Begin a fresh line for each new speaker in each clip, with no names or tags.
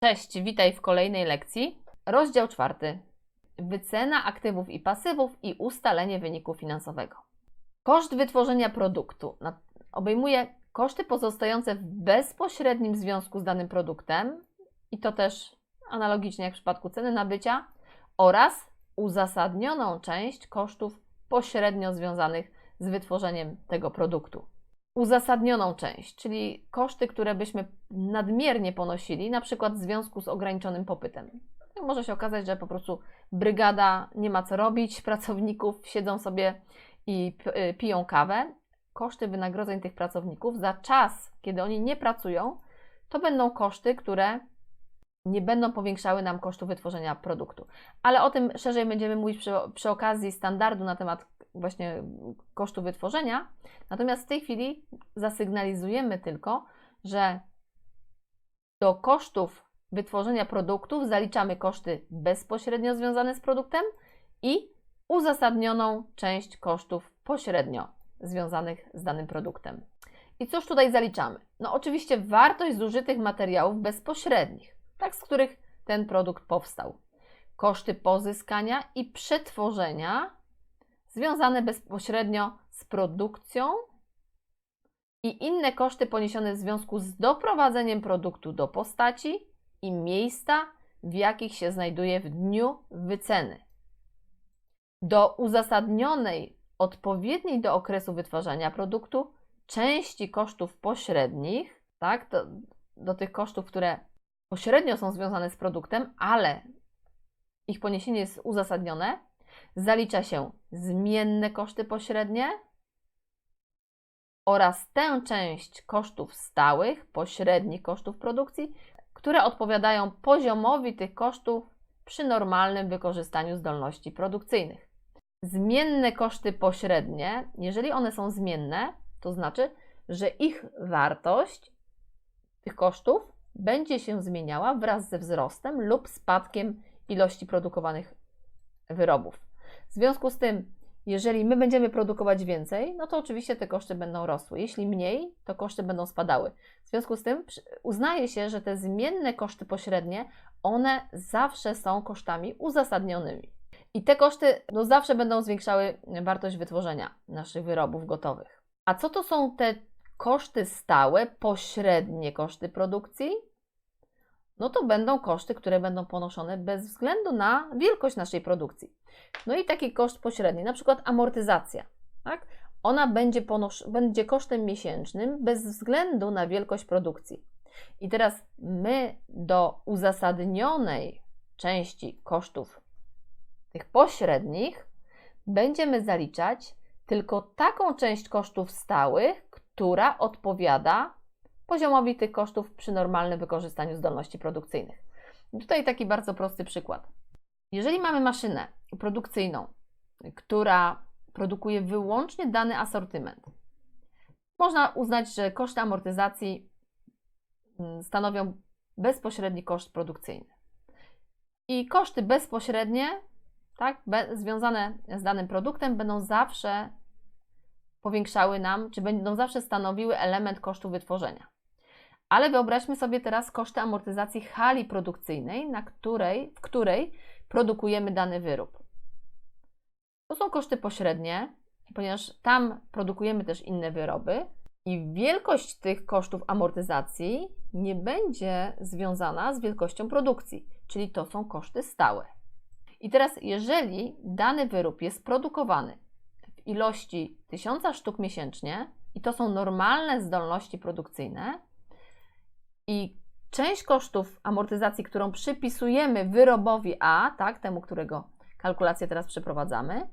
Cześć, witaj w kolejnej lekcji. Rozdział czwarty. Wycena aktywów i pasywów i ustalenie wyniku finansowego. Koszt wytworzenia produktu obejmuje koszty pozostające w bezpośrednim związku z danym produktem i to też analogicznie jak w przypadku ceny nabycia oraz uzasadnioną część kosztów pośrednio związanych z wytworzeniem tego produktu uzasadnioną część, czyli koszty, które byśmy nadmiernie ponosili, na przykład w związku z ograniczonym popytem. No, Może się okazać, że po prostu brygada nie ma co robić, pracowników siedzą sobie i y, piją kawę. Koszty wynagrodzeń tych pracowników za czas, kiedy oni nie pracują, to będą koszty, które nie będą powiększały nam kosztu wytworzenia produktu. Ale o tym szerzej będziemy mówić przy, przy okazji standardu na temat właśnie kosztu wytworzenia. Natomiast w tej chwili zasygnalizujemy tylko, że do kosztów wytworzenia produktów zaliczamy koszty bezpośrednio związane z produktem i uzasadnioną część kosztów pośrednio związanych z danym produktem. I cóż tutaj zaliczamy? No oczywiście wartość zużytych materiałów bezpośrednich, tak z których ten produkt powstał. Koszty pozyskania i przetworzenia związane bezpośrednio z produkcją i inne koszty poniesione w związku z doprowadzeniem produktu do postaci i miejsca, w jakich się znajduje w dniu wyceny. Do uzasadnionej, odpowiedniej do okresu wytwarzania produktu, części kosztów pośrednich, tak, do, do tych kosztów, które pośrednio są związane z produktem, ale ich poniesienie jest uzasadnione, zalicza się zmienne koszty pośrednie oraz tę część kosztów stałych, pośrednich kosztów produkcji, które odpowiadają poziomowi tych kosztów przy normalnym wykorzystaniu zdolności produkcyjnych. Zmienne koszty pośrednie, jeżeli one są zmienne, to znaczy, że ich wartość tych kosztów będzie się zmieniała wraz ze wzrostem lub spadkiem ilości produkowanych wyrobów. W związku z tym, jeżeli my będziemy produkować więcej, no to oczywiście te koszty będą rosły. Jeśli mniej, to koszty będą spadały. W związku z tym uznaje się, że te zmienne koszty pośrednie, one zawsze są kosztami uzasadnionymi. I te koszty no, zawsze będą zwiększały wartość wytworzenia naszych wyrobów gotowych. A co to są te koszty stałe, pośrednie koszty produkcji? No to będą koszty, które będą ponoszone bez względu na wielkość naszej produkcji. No i taki koszt pośredni, na przykład amortyzacja, tak? Ona będzie, ponosz- będzie kosztem miesięcznym bez względu na wielkość produkcji. I teraz my do uzasadnionej części kosztów tych pośrednich będziemy zaliczać tylko taką część kosztów stałych, która odpowiada poziomowi tych kosztów przy normalnym wykorzystaniu zdolności produkcyjnych. Tutaj taki bardzo prosty przykład. Jeżeli mamy maszynę produkcyjną, która produkuje wyłącznie dany asortyment, można uznać, że koszty amortyzacji mm, stanowią bezpośredni koszt produkcyjny. I koszty bezpośrednie, tak, be, związane z danym produktem, będą zawsze powiększały nam, czy będą zawsze stanowiły element kosztu wytworzenia. Ale wyobraźmy sobie teraz koszty amortyzacji hali produkcyjnej, na której, w której produkujemy dany wyrób. To są koszty pośrednie, ponieważ tam produkujemy też inne wyroby i wielkość tych kosztów amortyzacji nie będzie związana z wielkością produkcji, czyli to są koszty stałe. I teraz, jeżeli dany wyrób jest produkowany w ilości 1000 sztuk miesięcznie i to są normalne zdolności produkcyjne, i część kosztów amortyzacji, którą przypisujemy wyrobowi A, tak, temu, którego kalkulację teraz przeprowadzamy,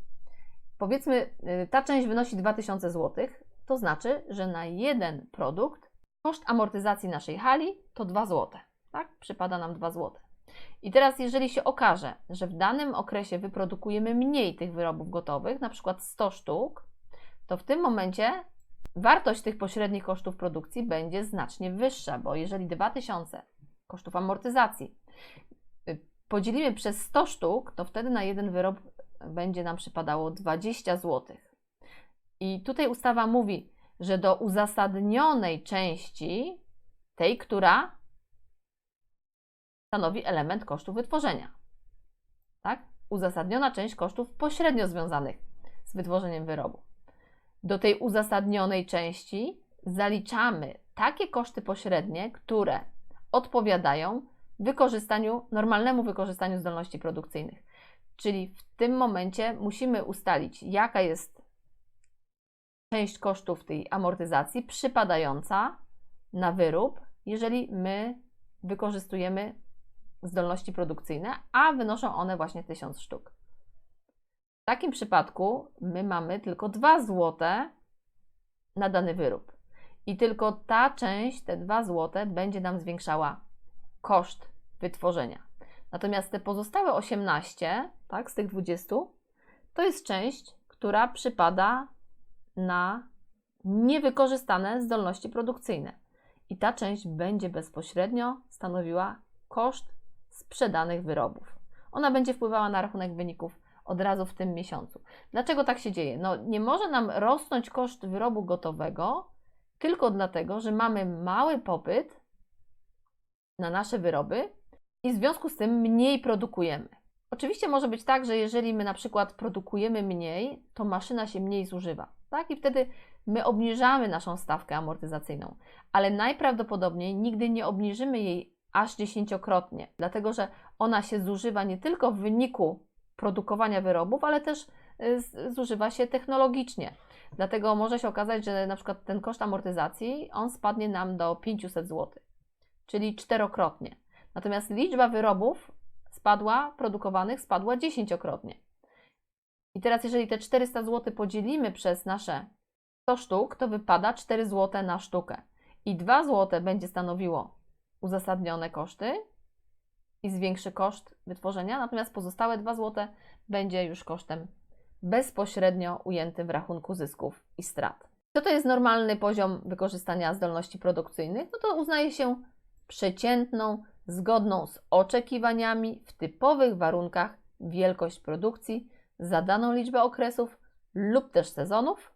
powiedzmy, y, ta część wynosi 2000 zł, to znaczy, że na jeden produkt koszt amortyzacji naszej hali to 2 zł. Tak? Przypada nam 2 zł. I teraz, jeżeli się okaże, że w danym okresie wyprodukujemy mniej tych wyrobów gotowych, na przykład 100 sztuk, to w tym momencie wartość tych pośrednich kosztów produkcji będzie znacznie wyższa, bo jeżeli 2000 kosztów amortyzacji y, podzielimy przez 100 sztuk, to wtedy na jeden wyrób będzie nam przypadało 20 zł. I tutaj ustawa mówi, że do uzasadnionej części, tej, która stanowi element kosztów wytworzenia. Tak? Uzasadniona część kosztów pośrednio związanych z wytworzeniem wyrobu. Do tej uzasadnionej części zaliczamy takie koszty pośrednie, które odpowiadają wykorzystaniu, normalnemu wykorzystaniu zdolności produkcyjnych. Czyli w tym momencie musimy ustalić, jaka jest część kosztów tej amortyzacji przypadająca na wyrób, jeżeli my wykorzystujemy zdolności produkcyjne, a wynoszą one właśnie 1000 sztuk. W takim przypadku my mamy tylko 2 zł na dany wyrób. I tylko ta część, te 2 zł, będzie nam zwiększała koszt wytworzenia. Natomiast te pozostałe 18, tak, z tych 20, to jest część, która przypada na niewykorzystane zdolności produkcyjne. I ta część będzie bezpośrednio stanowiła koszt sprzedanych wyrobów. Ona będzie wpływała na rachunek wyników od razu w tym miesiącu. Dlaczego tak się dzieje? No, nie może nam rosnąć koszt wyrobu gotowego tylko dlatego, że mamy mały popyt na nasze wyroby i w związku z tym mniej produkujemy. Oczywiście może być tak, że jeżeli my na przykład produkujemy mniej, to maszyna się mniej zużywa, tak? I wtedy my obniżamy naszą stawkę amortyzacyjną, ale najprawdopodobniej nigdy nie obniżymy jej aż dziesięciokrotnie, dlatego że ona się zużywa nie tylko w wyniku produkowania wyrobów, ale też y, zużywa się technologicznie. Dlatego może się okazać, że na przykład ten koszt amortyzacji on spadnie nam do 500 zł, czyli czterokrotnie. Natomiast liczba wyrobów spadła, produkowanych spadła dziesięciokrotnie. I teraz, jeżeli te 400 zł podzielimy przez nasze 100 sztuk, to wypada 4 zł na sztukę. I 2 zł będzie stanowiło uzasadnione koszty i zwiększy koszt wytworzenia, natomiast pozostałe 2 zł będzie już kosztem bezpośrednio ujętym w rachunku zysków i strat. Co to jest normalny poziom wykorzystania zdolności produkcyjnych? No to uznaje się przeciętną, zgodną z oczekiwaniami w typowych warunkach wielkość produkcji za daną liczbę okresów lub też sezonów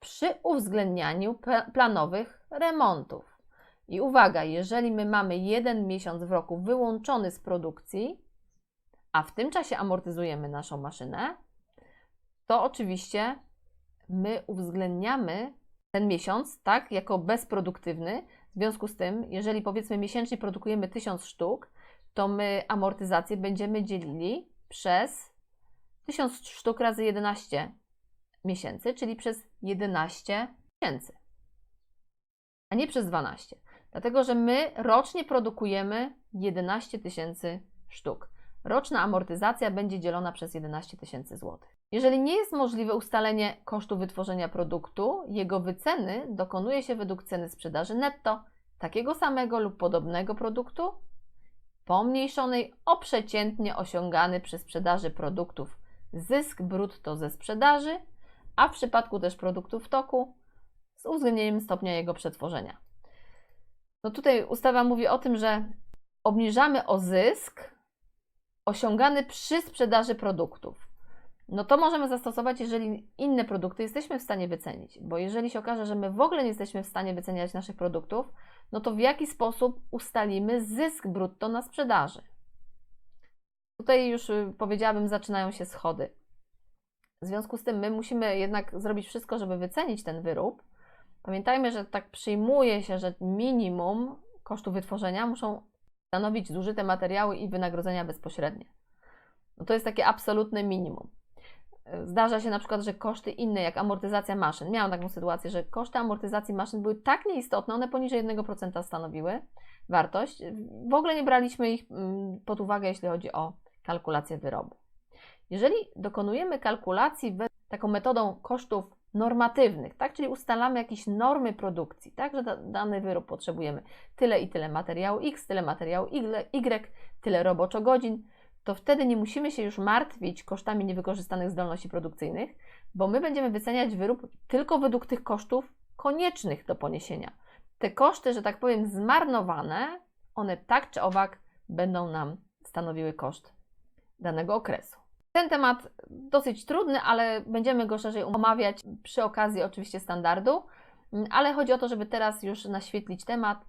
przy uwzględnianiu planowych remontów. I uwaga, jeżeli my mamy jeden miesiąc w roku wyłączony z produkcji, a w tym czasie amortyzujemy naszą maszynę, to oczywiście my uwzględniamy ten miesiąc, tak, jako bezproduktywny. W związku z tym, jeżeli powiedzmy miesięcznie produkujemy 1000 sztuk, to my amortyzację będziemy dzielili przez 1000 sztuk razy 11 miesięcy, czyli przez 11 miesięcy, a nie przez 12. Dlatego, że my rocznie produkujemy 11 tysięcy sztuk. Roczna amortyzacja będzie dzielona przez 11 tysięcy złotych. Jeżeli nie jest możliwe ustalenie kosztu wytworzenia produktu, jego wyceny dokonuje się według ceny sprzedaży netto takiego samego lub podobnego produktu, pomniejszonej o przeciętnie osiągany przy sprzedaży produktów zysk brutto ze sprzedaży, a w przypadku też produktów w toku z uwzględnieniem stopnia jego przetworzenia. No tutaj ustawa mówi o tym, że obniżamy o zysk osiągany przy sprzedaży produktów. No to możemy zastosować, jeżeli inne produkty jesteśmy w stanie wycenić, bo jeżeli się okaże, że my w ogóle nie jesteśmy w stanie wyceniać naszych produktów, no to w jaki sposób ustalimy zysk brutto na sprzedaży? Tutaj już y, powiedziałabym, zaczynają się schody. W związku z tym my musimy jednak zrobić wszystko, żeby wycenić ten wyrób. Pamiętajmy, że tak przyjmuje się, że minimum kosztu wytworzenia muszą stanowić zużyte materiały i wynagrodzenia bezpośrednie. No to jest takie absolutne minimum. Zdarza się na przykład, że koszty inne, jak amortyzacja maszyn, miałam taką sytuację, że koszty amortyzacji maszyn były tak nieistotne, one poniżej 1% stanowiły wartość. W ogóle nie braliśmy ich mm, pod uwagę, jeśli chodzi o kalkulację wyrobu. Jeżeli dokonujemy kalkulacji taką metodą kosztów normatywnych, tak? czyli ustalamy jakieś normy produkcji, tak? że dany wyrób potrzebujemy tyle i tyle materiału X, tyle materiału Y, tyle roboczo godzin, to wtedy nie musimy się już martwić kosztami niewykorzystanych zdolności produkcyjnych, bo my będziemy wyceniać wyrób tylko według tych kosztów koniecznych do poniesienia. Te koszty, że tak powiem, zmarnowane, one tak czy owak będą nam stanowiły koszt danego okresu. Ten temat dosyć trudny, ale będziemy go szerzej omawiać przy okazji oczywiście standardu, ale chodzi o to, żeby teraz już naświetlić temat